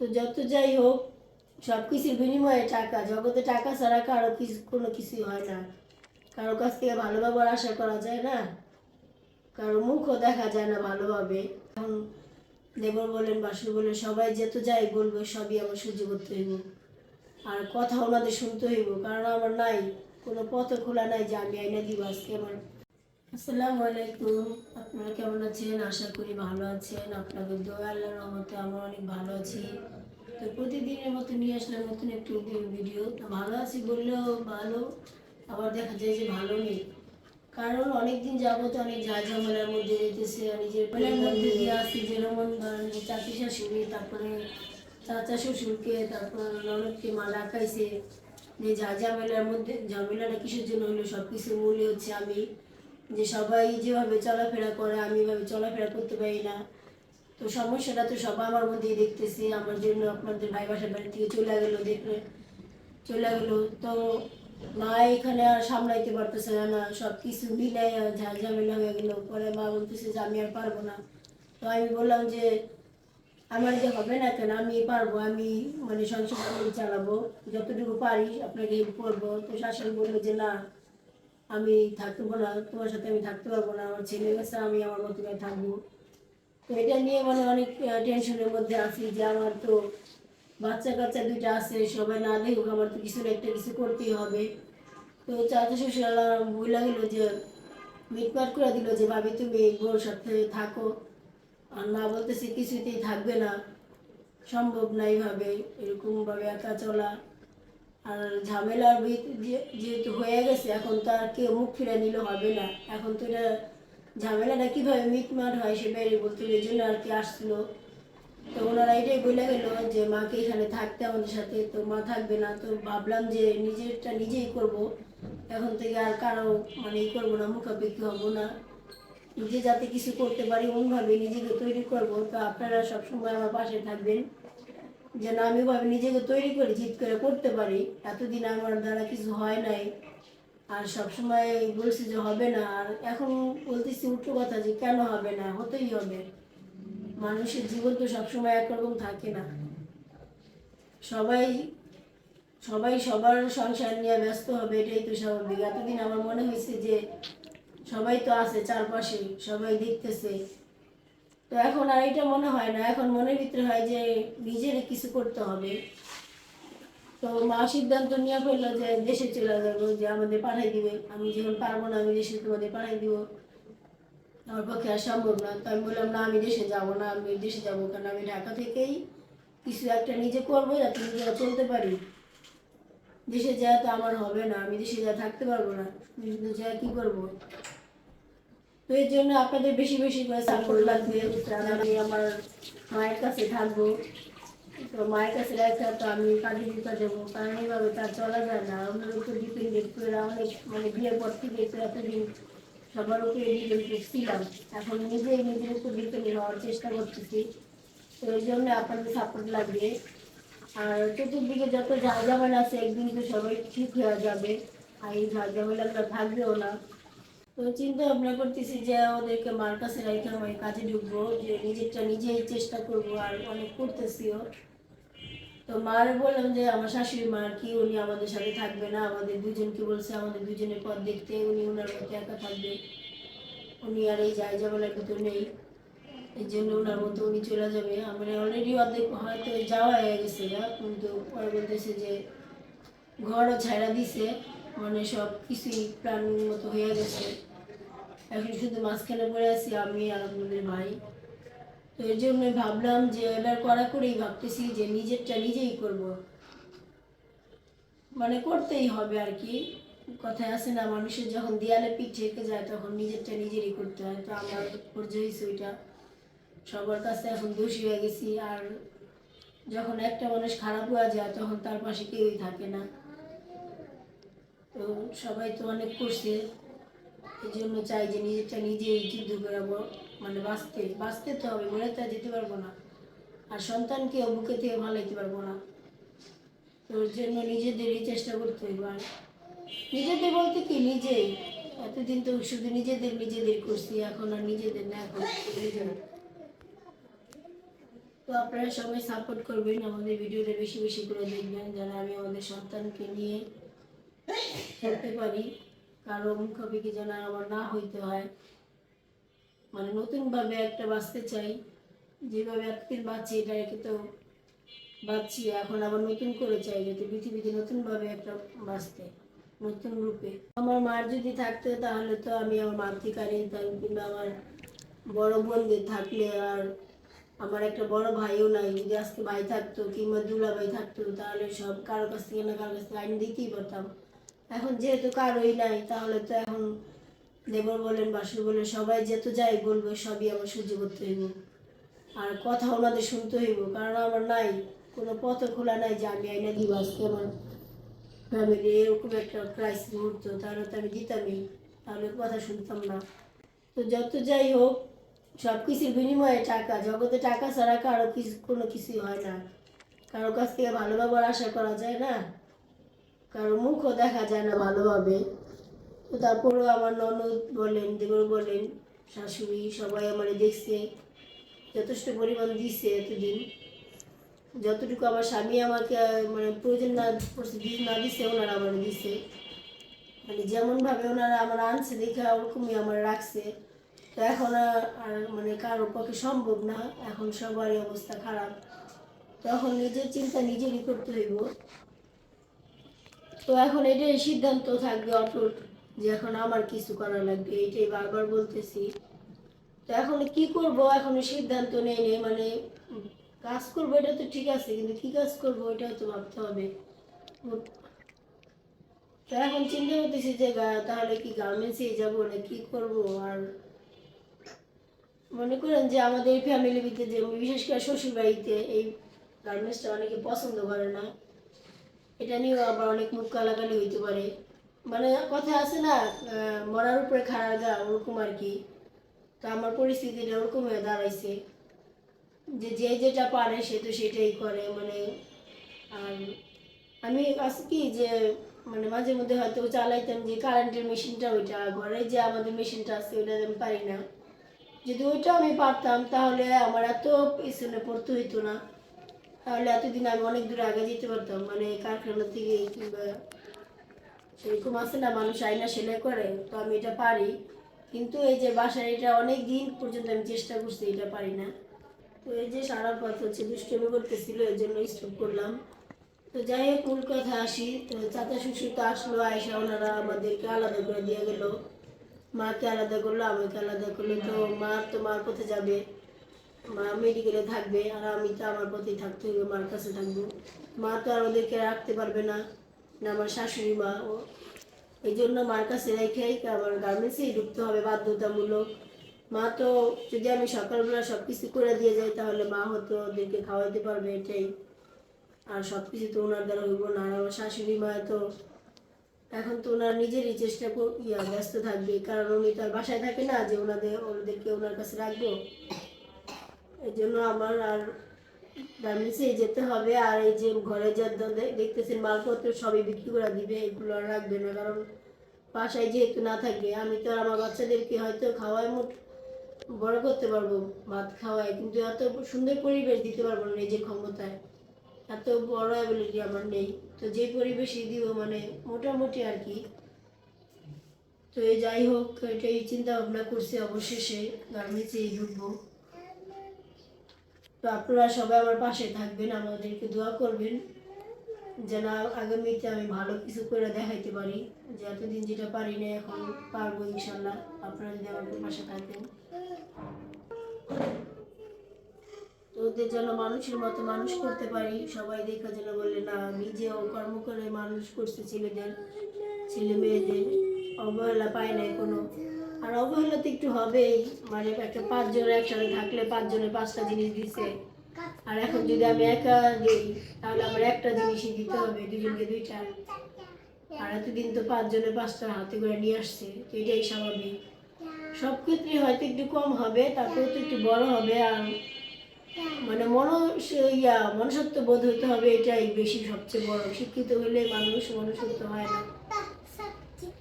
তো যত যাই হোক, সব কিছুর বিনিময়ে টাকা, জগতে টাকা ছাড়া কারও কিছু, কোনো কিছুই হয় না। কারও কাছ থেকে ভালো ব্যবহার আশা করা যায় না। কারও মুখও দেখা যায় না ভালোভাবে। এখন দেবর বলেন, বাসুর বলেন, সবাই যেত যাই বলব, সবই আমার সহ্য করতে হইব। আর কথা ওনাদের শুনতে হইব, কারণ আমার নাই, কোনো পথ খোলা নাই যে আমি আইনা দিব আজকে আমার। আসসালামু আলাইকুম। আপনারা কেমন আছেন? আশা করি ভালো আছেন। আপনাদের দোয়া আল্লাহর রহমতে আমরা অনেক ভালো আছি। তো প্রতিদিনের মতো নিয়ে আসলাম নতুন একটু ভিডিও ভালো আছি বললেও ভালো আবার দেখা যায় যে ভালো নেই। কারণ অনেকদিন যাবত অনেক যা ঝামেলার মধ্যে যেতেছে নিজের পেলের মধ্যে দিয়ে আসি যেরকম ধরেন চাচি শাশুড়ি তারপরে চাচা শ্বশুরকে তারপর ননদকে মা ডাকাইছে যে যা ঝামেলার মধ্যে ঝামেলাটা কিসের জন্য হলো? সব কিছুর মূল্য হচ্ছে আমি। যে সবাই যেভাবে চলাফেরা করে, আমি এভাবে চলাফেরা করতে পারি না। তো সমস্যাটা তো সব আমার মধ্যেই দেখতেছি, আমার জন্য আপনাদের ভাই বাসার বাড়ি থেকে চলে গেলো দেখলে চলে গেলো। তো মা এখানে আর সামলাইতে পারতেছে না সব কিছু মিলাই ঝামেলা হয়ে গেলো। পরে মা বলতেছে যে আমি আর পারব না। তো আমি বললাম যে, আমার যে হবে না কেন, আমি পারব, আমি মানে সংসার চালাবো, যতটুকু পারি আপনাকে করব। তো শাশুড়ি বলল যে, না আমি থাকতে পারব না, তোমার সাথে আমি থাকতে পারব না, আমার ছেলে গেছে আমি আমার মতো করে থাকব। তো এটা নিয়ে মানে অনেক টেনশনের মধ্যে আছি যে আমার তো বাচ্চা কাচ্চা দুইটা আছে, সবাই না দেখুক আমার তো কিছু না, একটা কিছু করতেই হবে। তো চাচা শ্বশুরালা বইলা গেলো যে মিটমাট করে দিল যে, ভাবি, তুমি বউর সাথে থাকো। আর না বলতেছে, কিছুতেই থাকবে না, সম্ভব না এইভাবে, এরকমভাবে একা চলা। আর ঝামেলার যেহেতু হয়ে গেছে, এখন তো আর কেউ মুখ ফিরে নিলে হবে না। এখন তো এটা ঝামেলাটা কীভাবে মিটমাট হয় সে বেরিয়ে বলতে এই জন্য আর কি আসলো। তো ওনারা এটাই বলে গেল যে, মাকে এখানে থাকতে আমাদের সাথে। তো মা থাকবে না, তো ভাবলাম যে নিজেরটা নিজেই করব। এখন থেকে আর কারও মানে ই করব না, মুখাপেক্ষি হব না। নিজে যাতে কিছু করতে পারি ওমভাবে নিজেকে তৈরি করব। তো আপনারা সবসময় আমার পাশে থাকবেন। যেন আমি ভাবে নিজেকে তৈরি করে জিত করে করতে পারি। এতদিন আমার দ্বারা কিছু হয় নাই। আর সবসময় বলছি যে হবে না। আর এখন বলতেছি উল্টো কথা যে কেন হবে না? হতেই হবে। মানুষের জীবন তো সবসময় একরকম থাকে না। সবাই সবাই সবার সংসার নিয়ে ব্যস্ত হবে, এটাই তো স্বাভাবিক। এতদিন আমার মনে হয়েছে যে সবাই তো আছে চারপাশে, সবাই দেখতেছে। তো এখন আর এটা মনে হয় না। এখন মনের ভিতরে হয় যে নিজের কিছু করতে হবে। তো মা সিদ্ধান্ত নিয়ে ফেলল যে দেশে চলে যাব, যে আমাদের পাঠাই দিবে। আমি যখন পারব না, আমি দেশে তোমাদের পাঠাই দিব। আমার পক্ষে আর সম্ভব না। তো আমি বললাম, না, আমি দেশে যাব না। আমি দেশে যাব কারণ আমি ঢাকা থেকেই কিছু একটা নিজে করব যাতে নিজেরা চলতে পারি। দেশে যাওয়া তো আমার হবে না। আমি দেশে যা থাকতে পারব না। যা কি করব? তো এর জন্য আপনাদের বেশি বেশি করে সাপোর্ট লাগবে। আমি আমার মায়ের কাছে থাকব। তো মায়ের কাছে রেখে তো আমি কাজে দিতে যাব কারণ এইভাবে তার চলা যায় না। অন্যের উপর ডিপেন্ডেন্ট করে অনেক মানে বিয়ের পর থেকে তো এতদিন সবার উপরে ডিপেন্ডেন্ট ছিলাম। এখন নিজেই নিজের উপর ডিপেন্ডেন্ট হওয়ার চেষ্টা করতেছি। তো এই জন্য আপনাদের সাপোর্ট লাগবে। আর চতুর্দিকে যত যা ঝামেলা আছে, একদিন তো সবাই ঠিক হয়ে যাবে। আর এই ঝাঁ ঝামেলাগুলো থাকবেও না। তো চিন্তা ভাবনা করতেছি যে ওদেরকে মার কাছে রেখে আমি কাজে ঢুকবো, যে নিজেরটা নিজেই চেষ্টা করব আর অনেক করতেছিও। তো মার বললাম যে আমার শাশুড়ি মার কি, উনি আমাদের সাথে থাকবে না, আমাদের দুজনকে বলছে আমাদের দুজনের পথ দেখতে, উনি ওনার মতো একা থাকবে। উনি আর এই যায় যাবেলার ভিতর নেই, এই জন্য ওনার মতো উনি চলে যাবে। আমরা অলরেডি অর্ধেক হয়তো যাওয়া হয়ে গেছে কিন্তু পরে বলতেছে যে ঘরও ছাড়া দিছে মানে সব কিছুই প্ল্যান মতো হয়ে গেছে। এখন শুধু মাঝখানে পড়ে আছি, আমি আর আপনাদের ভাই। তো এর জন্য ভাবলাম যে এবার করা করেই ভাবতেছি যে নিজেরটা নিজেই করব। মানে করতেই হবে আর কি। কথায় আছে না, মানুষের যখন দেয়ালে পিঠ ঠেকে যায়, তখন নিজেরটা নিজেরই করতে হয়। তো আমার পর্যায়ে হয়েছে ওইটা। সবার কাছে এখন দোষী হয়ে গেছি। আর যখন একটা মানুষ খারাপ হয়ে যায়, তখন তার পাশে কেউই থাকে না। তো সবাই তো অনেক করছে। এই জন্য চাই যে নিজেরটা নিজেই যুদ্ধ করে ব- মানে বাঁচতে বাঁচতে তো হবে, মরে তো যেতে পারব না। আর সন্তানকে বুকে থেকে ভালাইতে পারব না। ওর জন্য নিজেদেরই চেষ্টা করতে হইব। আর নিজেদের বলতে কি, নিজেই। এতদিন তো শুধু নিজেদের নিজেদের করছি, এখন আর নিজেদের না এখন তো আপনারা সবাই সাপোর্ট করবেন, আমাদের ভিডিওটা বেশি বেশি করে দেখবেন, যেন আমি আমাদের সন্তানকে নিয়ে চলতে পারি। কারও মুখাপিকি যেন আমার না হইতে হয়। মানে নতুনভাবে একটা বাঁচতে চাই, যেভাবে এতদিন বাঁচছি এটা তো বাঁচছি এখন আবার নতুন করে চাই যাতে পৃথিবীতে নতুনভাবে একটা বাঁচতে, নতুন রূপে। আমার মার যদি থাকতো তাহলে তো আমি আমার মার থেকে নিতাম কিংবা আমার বড় বোনদের থাকলে আর আমার একটা বড় ভাইও নাই। যদি আজকে ভাই থাকতো কিংবা দুলা ভাই থাকতো তাহলে সব কারও কাছ থেকে না কারও কাছ থেকে আইন দিতেই পারতাম। এখন যেহেতু কারোই নাই, তাহলে তো এখন দেবর বলেন, বাসুর বলেন, সবাই যেহেতু যাই বলব, সবই আমার সহ্য করতে হইব। আর কথা ওনাদের শুনতে হইব, কারণ আমার নাই, কোনো পথ খোলা নাই যে আমি আইনা দিব আজকে আমার ফ্যামিলি এরকম একটা ক্রাইসিস মুহূর্ত, তাহলে তো আমি দিতামই, তাহলে কথা শুনতাম না। তো যত যাই হোক, সব কিছুর বিনিময়ে টাকা, জগতে টাকা ছাড়া কারও কিছু, কোনো কিছুই হয় না। কারও কাছ থেকে ভালো ব্যবহার আশা করা যায় না। কারও মুখও দেখা যায় না ভালোভাবে। তো তারপরেও আমার ননদ বলেন, দেবর বলেন, শাশুড়ি সবাই আমার দেখছে, যথেষ্ট পরিমাণ দিছে এতদিন। যতটুকু আমার স্বামী আমাকে মানে প্রয়োজন না না দিছে, ওনারা আমার দিছে। মানে যেমনভাবে ওনারা আমার আনছে দেখে ওরকমই আমার রাখছে। তো এখন আর মানে কারোর পক্ষে সম্ভব না, এখন সবারই অবস্থা খারাপ। তখন নিজের চিন্তা নিজেরই করতে হইব। তো এখন এটাই সিদ্ধান্ত থাকবে অটুট যে এখন আমার কিছু করা লাগবে এটাই বারবার বলতেছি। তো এখন কি করব? এখন সিদ্ধান্ত নেই নেই মানে কাজ করব, এটা তো ঠিক আছে, কিন্তু কি কাজ করব এটাও তো ভাবতে হবে। তো এখন চিন্তা করতেছি যে তাহলে কি গার্মেন্টসে যাব না কি করব? আর মনে করেন যে আমাদের ফ্যামিলি ভিতরে যে, বিশেষ করে শ্বশুর বাড়িতে এই গার্মেন্টসটা অনেকে পছন্দ করে না। এটা নিয়েও আবার অনেক মুখ কালাকালি হইতে পারে। মানে কথা আছে না মরার উপরে খাড়া গা, ওরকম আর কি। তো আমার পরিস্থিতিটা ওরকম হয়ে দাঁড়াইছে। যে যে যেটা পারে সে তো সেটাই করে মানে আর আমি আছে কি যে মানে মাঝে মধ্যে হয়তো চালাইতাম যে কারেন্টের মেশিনটা ওইটা, ঘরে যে আমাদের মেশিনটা আছে ওইটা আমি পারি না। যদি ওইটা আমি পারতাম, তাহলে আমার এত পিছনে পড়তে হইতো না। তাহলে এতদিন আমি অনেক দূরে আগে যেতে পারতাম মানে কারখানা থেকে কিংবা সেরকম আছে না, মানুষ আয়না সেলাই করে, তো আমি এটা পারি। কিন্তু এই যে বাসায় এটা অনেক দিন পর্যন্ত আমি চেষ্টা করছি এটা পারি না। তো এই যে সারা পথ হচ্ছে দুষ্টমি করতেছিল এর জন্য স্টপ করলাম। তো যাই হোক, মূল কথা আসি, তো চাচা শ্বশুর তো আসলো আয়সা ওনারা আমাদেরকে আলাদা করে দিয়ে গেল। মাকে আলাদা করল, আমাকে আলাদা করল, তো মা তো মার পথে যাবে। মা মেডিকেলে থাকবে আর আমি তো আমার পথেই থাকতে হবে, মার কাছে থাকব। মা তো আর ওদেরকে রাখতে পারবে না না আমার শাশুড়ি মা, ও। এই জন্য মার কাছে রেখেই আমার গার্মেন্টসেই ঢুকতে হবে বাধ্যতামূলক। মা তো যদি আমি সকালবেলা সব কিছু করে দিয়ে যাই, তাহলে মা হয়তো ওদেরকে খাওয়াইতে পারবে এটাই। আর সব কিছু তো ওনার দ্বারা হইব না, আর আমার শাশুড়ি মা তো এখন তো ওনার নিজেরই চেষ্টা ইয়া, ব্যস্ত থাকবে। কারণ উনি তো আর বাসায় থাকে না যে ওনাদের ওনাদেরকে ওনার কাছে রাখব। এই জন্য আমার আর গার্মেন্টসে যেতে হবে। আর এই যে ঘরে যা দেখতেছেন মালপত্র সবই বিক্রি করে দিবে, এগুলো আর রাখবে না। কারণ বাসায় যেহেতু না থাকবে আমি তো আর আমার বাচ্চাদেরকে হয়তো খাওয়াই মোট বড় করতে পারব, ভাত খাওয়াই কিন্তু এত সুন্দর পরিবেশ দিতে পারব না নিজের ক্ষমতায়। এত বড় অ্যাবিলিটি আমার নেই। তো যে পরিবেশই দিব মানে মোটামুটি আর কি। তো যাই হোক, এটাই চিন্তা ভাবনা করছি অবশেষে। গার্মেন্টসেই ঢুকবো। তো আপনারা সবাই আমার পাশে থাকবেন, আমাদেরকে দোয়া করবেন যেন আগামীতে আমি ভালো কিছু করে দেখাইতে পারি, যে এতদিন যেটা পারি না এখন পারব ইনশাল্লাহ। আপনারা যদি আমাদের পাশে থাকেন। ওদের যেন মানুষের মতো মানুষ করতে পারি, সবাই দেখা যেন বলে, না, নিজেও কর্ম করে মানুষ করছে ছেলেদের, ছেলে মেয়েদের অবহেলা পায় নাই কোনো। আর অবহেলা তো একটু হবেই। মানে একটা পাঁচজন একসাথে থাকলে পাঁচজনের পাঁচটা জিনিস দিছে। আর এখন যদি আমি একা দিই, তাহলে আমার একটা জিনিসই দিতে হবে, দুজনকে দুইটা। আর এতদিন তো পাঁচজনের পাঁচটা হাতে করে নিয়ে আসছে, তো এটাই স্বাভাবিক। সব ক্ষেত্রে হয়তো একটু কম হবে, তারপরে তো একটু বড় হবে আর মানে মনুষ্য ইয়া মনুষ্যত্ব বোধ হতে হবে, এটাই বেশি সবচেয়ে বড়। শিক্ষিত হলে মানুষ মনুষ্যত্ব হয় না।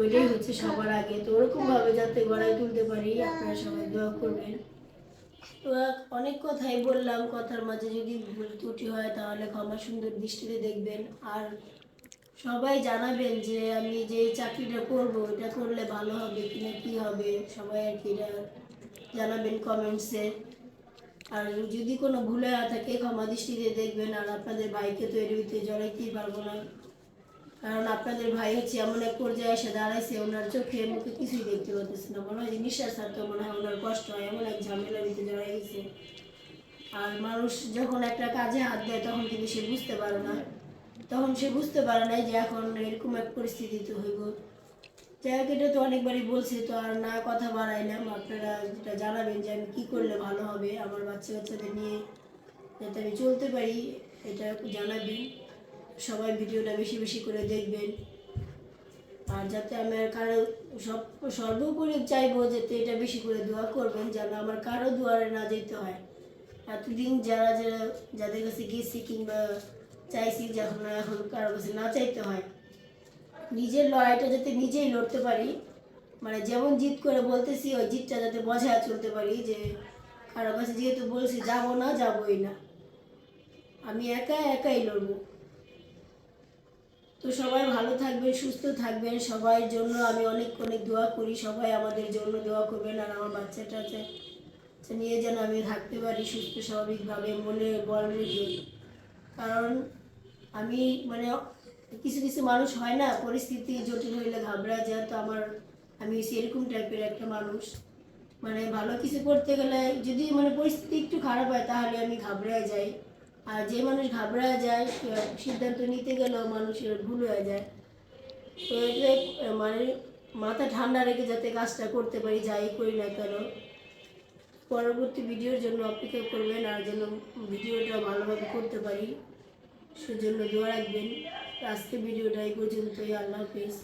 ওইটাই হচ্ছে সবার আগে। তো ওরকম ভাবে যাতে গড়াই তুলতে পারি, আপনারা সবাই দোয়া করবেন। তো অনেক কথাই বললাম, কথার মাঝে যদি ভুল ত্রুটি হয় তাহলে ক্ষমা সুন্দর দৃষ্টিতে দেখবেন। আর সবাই জানাবেন যে আমি যে চাকরিটা করব এটা করলে ভালো হবে কিনা কি হবে? সবাই আর কি জানাবেন কমেন্টসে আর যদি কোনো ভুলে থাকে, ক্ষমা দৃষ্টিতে দেখবেন। আর আপনাদের ভাইকে তৈরি হইতে জড়াইতেই পারব না। কারণ আপনাদের ভাই হচ্ছে এমন এক পর্যায়ে এসে দাঁড়াইছে, ওনার চোখে মুখে কিছুই দেখতে পাচ্ছেন না। মনে হয় যে নিঃশ্বাস ছাড়তে মনে হয় ওনার কষ্ট হয়, এমন এক ঝামেলার ভিতরে জড়াই গেছে। আর মানুষ যখন একটা কাজে হাত দেয়, তখন কিন্তু সে বুঝতে পারে না। তখন সে বুঝতে পারে না যে এখন এরকম এক পরিস্থিতিতে হইব। যাই এটা তো অনেকবারই বলছি, তো আর না কথা বাড়াইলাম। আপনারা যেটা জানাবেন যে আমি কী করলে ভালো হবে, আমার বাচ্চা কাচ্চাদের নিয়ে যাতে আমি চলতে পারি, এটা জানাবেন। সবাই ভিডিওটা বেশি বেশি করে দেখবেন। আর যাতে আমি আর কারও সব সর্বোপরি চাইব যাতে এটা বেশি করে দোয়া করবেন, যেন আমার কারও দুয়ারে না যেতে হয়। এতদিন যারা যারা যাদের কাছে গেছি কিংবা চাইছি যখন এখন কারও কাছে না চাইতে হয়, নিজের লড়াইটা যাতে নিজেই লড়তে পারি মানে যেমন জিত করে বলতেছি, ওই জিতটা যাতে বজায় চলতে পারি যে কারও কাছে যেহেতু বলছি, যাব না, যাবোই না। আমি একা একাই লড়বো। তো সবাই ভালো থাকবেন, সুস্থ থাকবেন। সবার জন্য আমি অনেক অনেক দোয়া করি। সবাই আমাদের জন্য দোয়া করবেন আর আমার বাচ্চাটা নিয়ে যেন আমি থাকতে পারি সুস্থ, স্বাভাবিকভাবে মনে বল কারণ আমি মানে কিছু কিছু মানুষ হয় না, পরিস্থিতি জটিল হইলে ঘাবড়া যায়। তো আমার, আমি সেরকম টাইপের একটা মানুষ। মানে ভালো কিছু করতে গেলে যদি মানে পরিস্থিতি একটু খারাপ হয়, তাহলে আমি ঘাবড়ায় যাই। আর যে মানুষ ঘাবড়ায় যায় সিদ্ধান্ত নিতে গেলেও মানুষের ভুল হয়ে যায়। তো এটা মানে মাথা ঠান্ডা রেখে যাতে কাজটা করতে পারি, যাই করি না কেন, পরবর্তী ভিডিওর জন্য অপেক্ষা করবেন আর যেন ভিডিওটা ভালোভাবে করতে পারি, সেজন্য দোয়া রাখবেন। আজকে ভিডিওটা এই পর্যন্তই, আল্লাহ হাফিজ।